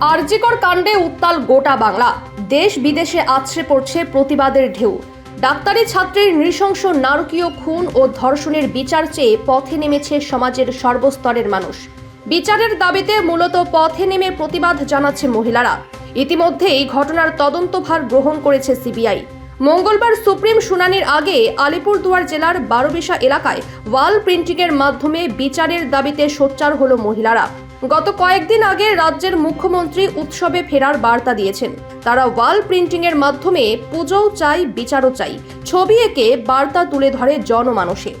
আরজিকর কাণ্ডে উত্তাল গোটা বাংলা। দেশ বিদেশে আছড়ে পড়ছে প্রতিবাদের ঢেউ। ডাক্তারি ছাত্রীর নৃশংস নারকীয় খুন ও ধর্ষণের বিচার চেয়ে পথে নেমেছে সমাজের সর্বস্তরের মানুষ। বিচারের দাবিতে মূলত পথে নেমে প্রতিবাদ জানাচ্ছে মহিলারা। ইতিমধ্যেই ঘটনার তদন্তভার গ্রহণ করেছে সিবিআই। মঙ্গলবার সুপ্রিম শুনানির আগে আলিপুরদুয়ার জেলার বারোবিশা এলাকায় ওয়াল প্রিন্টিংয়ের মাধ্যমে বিচারের দাবিতে সোচ্চার হল মহিলারা। গত কয়েকদিন আগে রাজ্যের মুখ্যমন্ত্রী উৎসবে ফেরার বার্তা দিয়েছেন। তারা ওয়াল প্রিন্টিংয়ের মাধ্যমে পুজোও চাই, বিচারও চাই। ছবি এঁকে বার্তা তুলে ধরে জনমানসে।